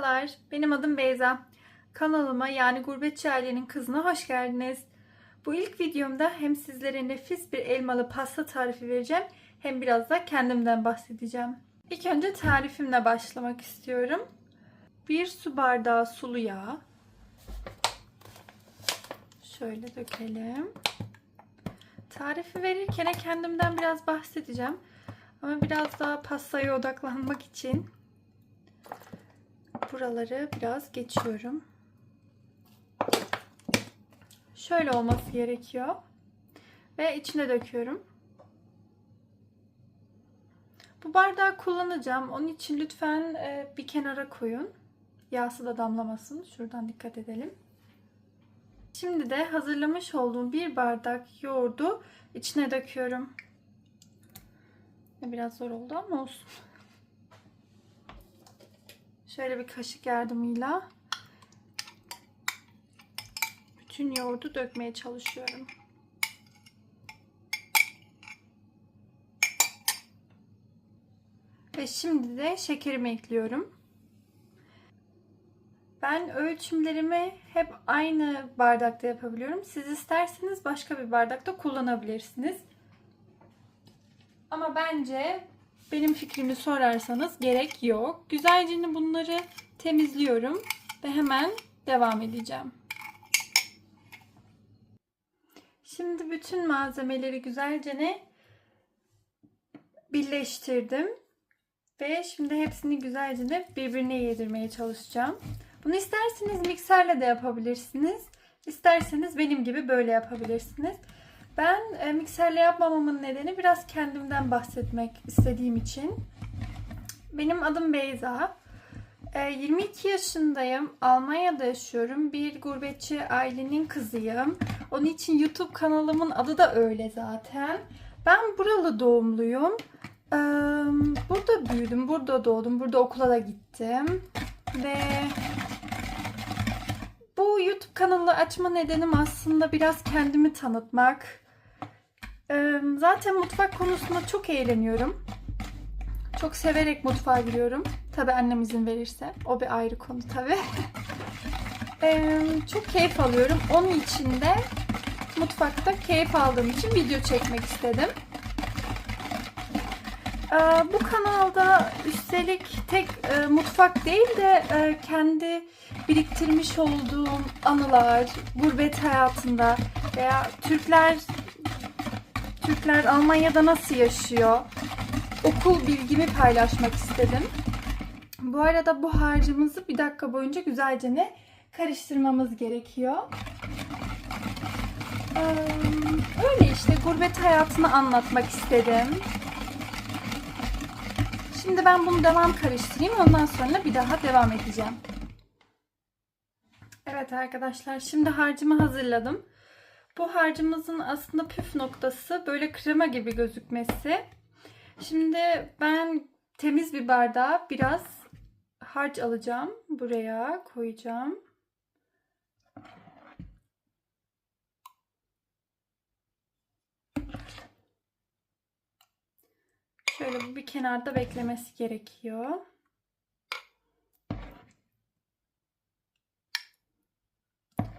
Merhabalar, benim adım Beyza. Kanalıma yani Gurbetçi Ailenin Kızına hoş geldiniz. Bu ilk videomda hem sizlere nefis bir elmalı pasta tarifi vereceğim hem biraz da kendimden bahsedeceğim. İlk önce tarifimle başlamak istiyorum. Bir su bardağı sulu yağ. Şöyle dökelim. Tarifi verirken kendimden biraz bahsedeceğim. Ama biraz daha pastaya odaklanmak için buraları biraz geçiyorum. Şöyle olması gerekiyor. Ve içine döküyorum. Bu bardağı kullanacağım. Onun için lütfen e, bir kenara koyun. Yağsı da damlamasın. Şuradan dikkat edelim. Şimdi de hazırlamış olduğum bir bardak yoğurdu içine döküyorum. Biraz zor oldu ama olsun. Şöyle bir kaşık yardımıyla bütün yoğurdu dökmeye çalışıyorum. Ve şimdi de şekerimi ekliyorum. Ben ölçümlerimi hep aynı bardakta yapabiliyorum. Siz isterseniz başka bir bardakta kullanabilirsiniz. Ama bence benim fikrimi sorarsanız gerek yok. Güzelce bunları temizliyorum ve hemen devam edeceğim. Şimdi bütün malzemeleri güzelce birleştirdim. Ve şimdi hepsini güzelce birbirine yedirmeye çalışacağım. Bunu isterseniz mikserle de yapabilirsiniz. İsterseniz benim gibi böyle yapabilirsiniz. Ben e, mikserle yapmamamın nedeni biraz kendimden bahsetmek istediğim için. Benim adım Beyza. E, 22 yaşındayım. Almanya'da yaşıyorum. Bir gurbetçi ailenin kızıyım. Onun için YouTube kanalımın adı da öyle zaten. Ben buralı doğumluyum. E, burada büyüdüm, burada doğdum, burada okula da gittim. Ve bu YouTube kanalı açma nedenim aslında biraz kendimi tanıtmak. Zaten mutfak konusunda çok eğleniyorum. Çok severek mutfağa giriyorum. Tabi annem izin verirse. O bir ayrı konu tabi. çok keyif alıyorum. Onun için de mutfakta keyif aldığım için video çekmek istedim. Bu kanalda üstelik tek mutfak değil de kendi biriktirmiş olduğum anılar, gurbet hayatında veya Türkler Türkler Almanya'da nasıl yaşıyor? Okul bilgimi paylaşmak istedim. Bu arada bu harcımızı bir dakika boyunca güzelce ne karıştırmamız gerekiyor. Öyle işte gurbet hayatını anlatmak istedim. Şimdi ben bunu devam karıştırayım. Ondan sonra bir daha devam edeceğim. Evet arkadaşlar şimdi harcımı hazırladım. Bu harcımızın aslında püf noktası böyle krema gibi gözükmesi. Şimdi ben temiz bir bardağa biraz harç alacağım. Buraya koyacağım. Şöyle bu bir kenarda beklemesi gerekiyor.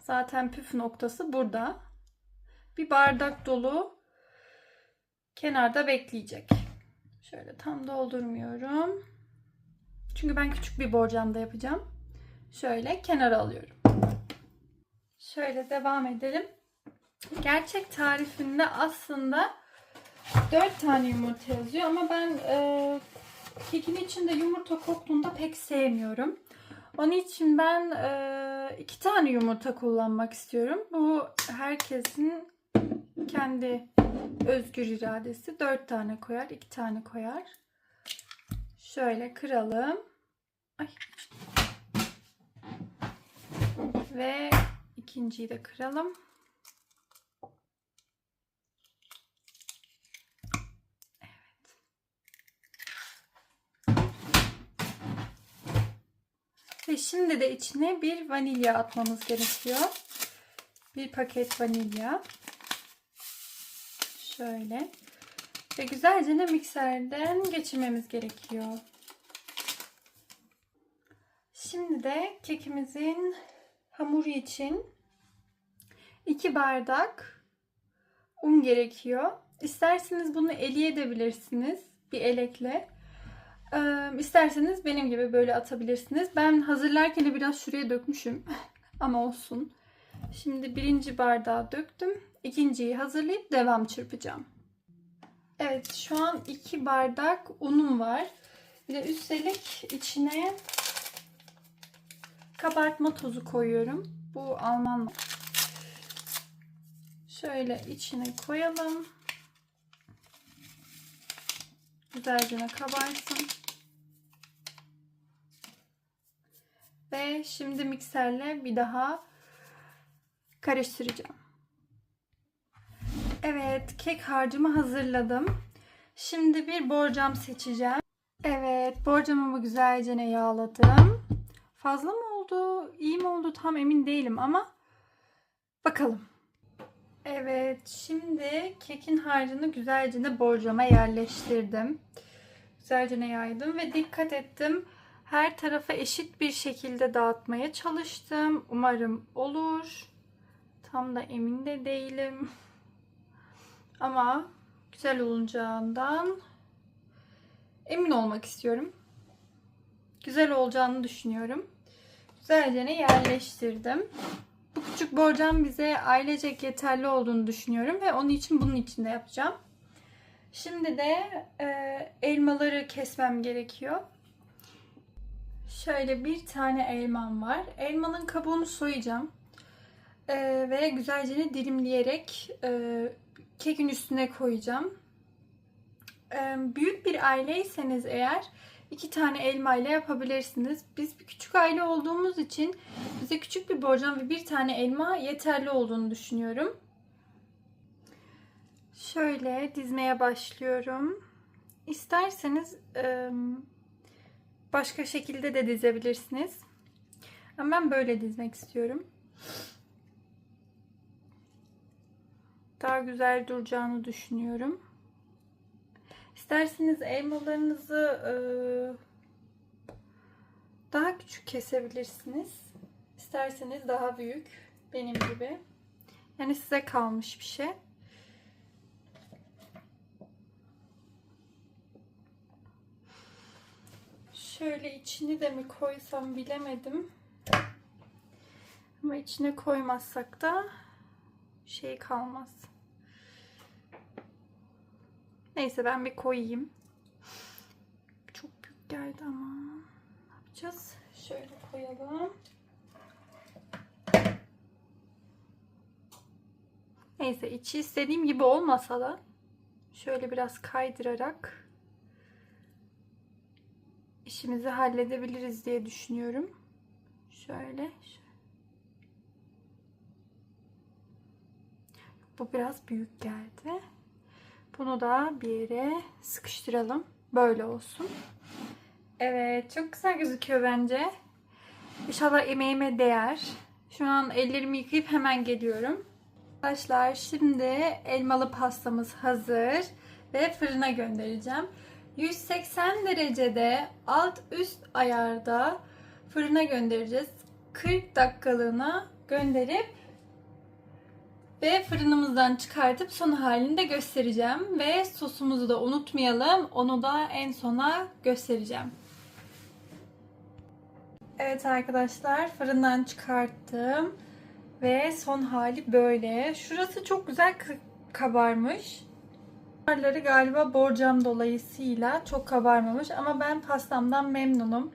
Zaten püf noktası burada. Bir bardak dolu kenarda bekleyecek. Şöyle tam doldurmuyorum. Çünkü ben küçük bir borcamda yapacağım. Şöyle kenara alıyorum. Şöyle devam edelim. Gerçek tarifinde aslında 4 tane yumurta yazıyor ama ben e, kekin içinde yumurta koktuğunda pek sevmiyorum. Onun için ben e, iki tane yumurta kullanmak istiyorum. Bu herkesin kendi özgür iradesi. Dört tane koyar, iki tane koyar. Şöyle kıralım. Ay. Ve ikinciyi de kıralım. Ve şimdi de içine bir vanilya atmamız gerekiyor. Bir paket vanilya. Şöyle. Ve güzelce de mikserden geçirmemiz gerekiyor. Şimdi de kekimizin hamuru için 2 bardak un gerekiyor. İsterseniz bunu eleyebilirsiniz bir elekle. Ee, isterseniz benim gibi böyle atabilirsiniz. Ben hazırlarken biraz şuraya dökmüşüm. Ama olsun. Şimdi birinci bardağı döktüm. İkinciyi hazırlayıp devam çırpacağım. Evet şu an iki bardak unum var. Bir de üstelik içine kabartma tozu koyuyorum. Bu Alman. Şöyle içine koyalım. Güzelce kabarsın. Ve şimdi mikserle bir daha karıştıracağım. Evet, kek harcımı hazırladım. Şimdi bir borcam seçeceğim. Evet, borcamımı güzelce yağladım. Fazla mı oldu, iyi mi oldu tam emin değilim ama bakalım. Evet, şimdi kekin harcını güzelce borcama yerleştirdim. Güzelce yaydım ve dikkat ettim. Her tarafa eşit bir şekilde dağıtmaya çalıştım. Umarım olur. Tam da emin de değilim. Ama güzel olacağından emin olmak istiyorum. Güzel olacağını düşünüyorum. Güzelce yerleştirdim. Bu küçük borcam bize ailecek yeterli olduğunu düşünüyorum ve onun için bunun içinde yapacağım. Şimdi de e, elmaları kesmem gerekiyor. Şöyle bir tane elmam var. Elmanın kabuğunu soyacağım. E, ve güzelce dilimleyerek e, kekin üstüne koyacağım. Büyük bir aileyseniz eğer iki tane elma ile yapabilirsiniz. Biz bir küçük aile olduğumuz için bize küçük bir borcam ve bir tane elma yeterli olduğunu düşünüyorum. Şöyle dizmeye başlıyorum. İsterseniz başka şekilde de dizebilirsiniz. Ama ben böyle dizmek istiyorum. Daha güzel duracağını düşünüyorum. İsterseniz elmalarınızı daha küçük kesebilirsiniz. İsterseniz daha büyük. Benim gibi. Yani size kalmış bir şey. Şöyle içini de mi koysam bilemedim. Ama içine koymazsak da şey kalmaz. Neyse ben bir koyayım. Çok büyük geldi ama. Ne yapacağız? Şöyle koyalım. Neyse içi istediğim gibi olmasa da şöyle biraz kaydırarak işimizi halledebiliriz diye düşünüyorum. Şöyle. Bu biraz büyük geldi. Bunu da bir yere sıkıştıralım. Böyle olsun. Evet. Çok güzel gözüküyor bence. İnşallah emeğime değer. Şu an ellerimi yıkayıp hemen geliyorum. Arkadaşlar şimdi elmalı pastamız hazır. Ve fırına göndereceğim. 180 derecede alt üst ayarda fırına göndereceğiz. 40 dakikalığına gönderip ve fırınımızdan çıkartıp son halini de göstereceğim. Ve sosumuzu da unutmayalım. Onu da en sona göstereceğim. Evet arkadaşlar fırından çıkarttım. Ve son hali böyle. Şurası çok güzel kabarmış. Kenarları galiba borcam dolayısıyla çok kabarmamış ama ben pastamdan memnunum.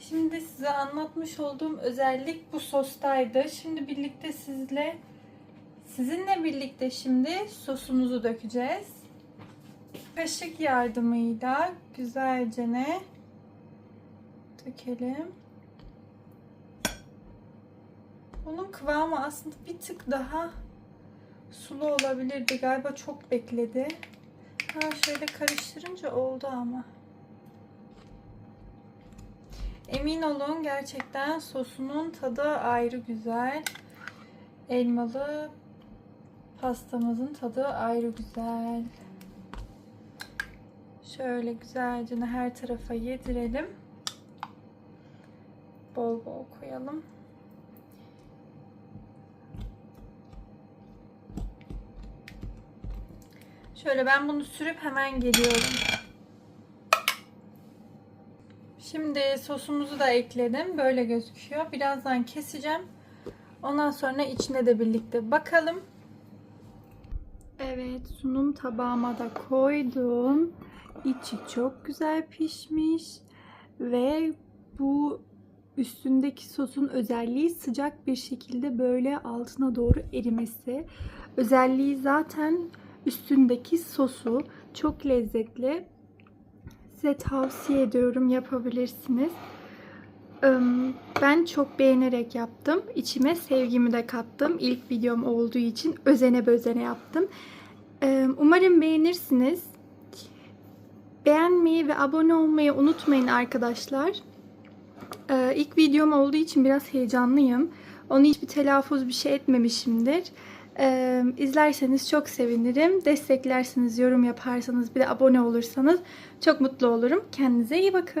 Şimdi size anlatmış olduğum özellik bu sostaydı. Şimdi birlikte sizle sizinle birlikte şimdi sosumuzu dökeceğiz. Kaşık yardımıyla güzelce ne dökelim. Bunun kıvamı aslında bir tık daha sulu olabilirdi. Galiba çok bekledi. Ha şöyle karıştırınca oldu ama. Emin olun gerçekten sosunun tadı ayrı güzel. Elmalı pastamızın tadı ayrı güzel. Şöyle güzelce her tarafa yedirelim. bol bol koyalım. Şöyle ben bunu sürüp hemen geliyorum. Şimdi sosumuzu da ekledim. Böyle gözüküyor. Birazdan keseceğim. Ondan sonra içine de birlikte bakalım. Evet, sunum tabağıma da koydum. İçi çok güzel pişmiş ve bu üstündeki sosun özelliği sıcak bir şekilde böyle altına doğru erimesi. Özelliği zaten üstündeki sosu çok lezzetli. Size tavsiye ediyorum yapabilirsiniz. Ben çok beğenerek yaptım. İçime sevgimi de kattım. İlk videom olduğu için özene bezene yaptım. Umarım beğenirsiniz. Beğenmeyi ve abone olmayı unutmayın arkadaşlar. İlk videom olduğu için biraz heyecanlıyım. Onu hiçbir telaffuz bir şey etmemişimdir. Ee, izlerseniz çok sevinirim. Desteklerseniz, yorum yaparsanız, bir de abone olursanız çok mutlu olurum. Kendinize iyi bakın.